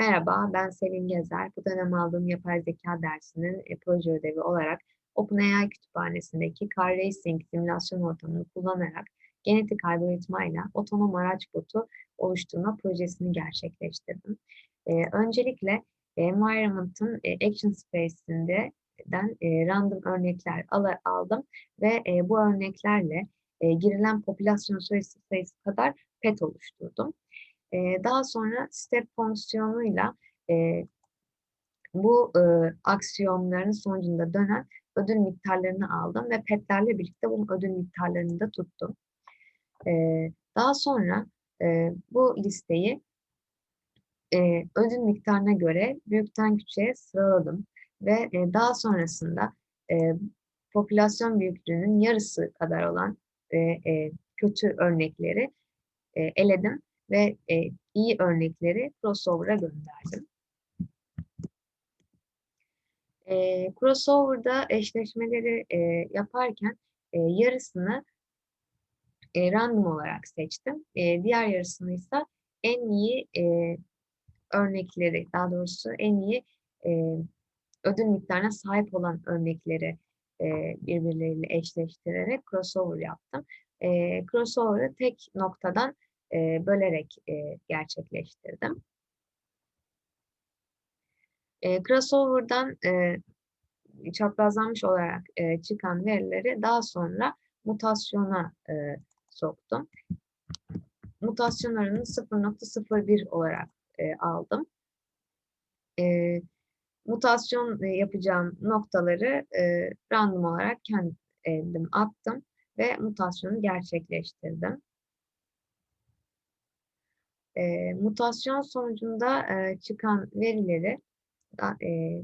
Merhaba, ben Selin Gezer. Bu dönem aldığım yapay zeka dersinin e, proje ödevi olarak OpenAI kütüphanesindeki Car Racing simülasyon ortamını kullanarak genetik algoritmayla otonom araç botu oluşturma projesini gerçekleştirdim. E, öncelikle e, Environment'ın e, Action Space'inde e, random örnekler al aldım ve e, bu örneklerle e, girilen popülasyon sayısı, sayısı kadar pet oluşturdum. E, daha sonra step fonksiyonuyla e, bu e, aksiyonların sonucunda dönen ödül miktarlarını aldım ve petlerle birlikte bunun ödül miktarlarını da tuttum. E, daha sonra e, bu listeyi e, ödül miktarına göre büyükten küçüğe sıraladım ve e, daha sonrasında e, popülasyon büyüklüğünün yarısı kadar olan e, e, kötü örnekleri e, eledim ve e, iyi örnekleri crossover'a gönderdim. E, crossover'da eşleşmeleri e, yaparken e, yarısını e, random olarak seçtim. E, diğer yarısını ise en iyi e, örnekleri, daha doğrusu en iyi e, ödül miktarına sahip olan örnekleri e, birbirleriyle eşleştirerek crossover yaptım. E, crossover'ı tek noktadan e, bölerek e, gerçekleştirdim. E, crossover'dan e, çaprazlanmış olarak e, çıkan verileri daha sonra mutasyona e, soktum. Mutasyon oranını 0.01 olarak e, aldım. E, mutasyon yapacağım noktaları e, random olarak kendim attım ve mutasyonu gerçekleştirdim. E, mutasyon sonucunda e, çıkan verileri e,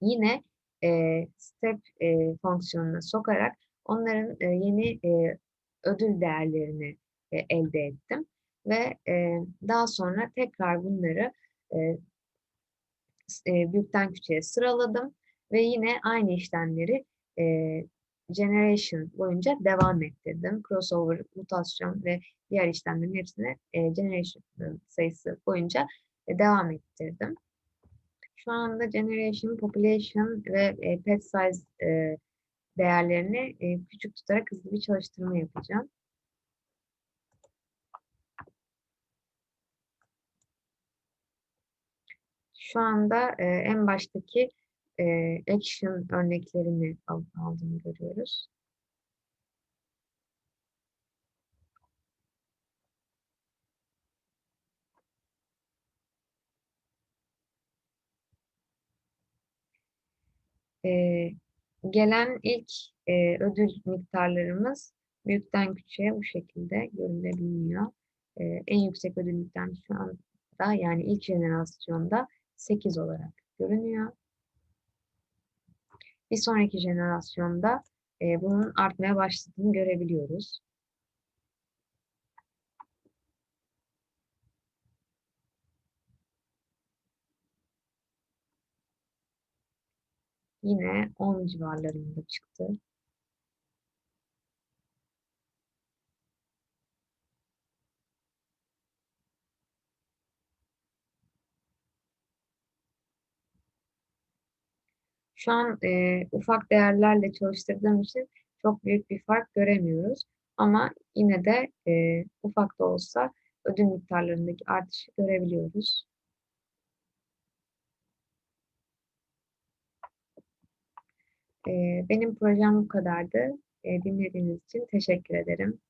yine e, step e, fonksiyonuna sokarak onların e, yeni e, ödül değerlerini e, elde ettim ve e, daha sonra tekrar bunları e, e, büyükten küçüğe sıraladım ve yine aynı işlemleri e, generation boyunca devam ettirdim. Crossover, mutasyon ve diğer işlemlerin hepsine e, generation sayısı boyunca e, devam ettirdim. Şu anda generation, population ve e, pet size e, değerlerini e, küçük tutarak hızlı bir çalıştırma yapacağım. Şu anda e, en baştaki e, action örneklerini aldığını görüyoruz. E, gelen ilk e, ödül miktarlarımız büyükten küçüğe bu şekilde görülebiliyor. E, en yüksek ödül miktarı şu anda yani ilk jenerasyonda 8 olarak görünüyor. Bir sonraki jenerasyonda e, bunun artmaya başladığını görebiliyoruz. Yine 10 civarlarında çıktı. Şu an e, ufak değerlerle çalıştırdığım için çok büyük bir fark göremiyoruz. Ama yine de e, ufak da olsa ödül miktarlarındaki artışı görebiliyoruz. E, benim projem bu kadardı. E, dinlediğiniz için teşekkür ederim.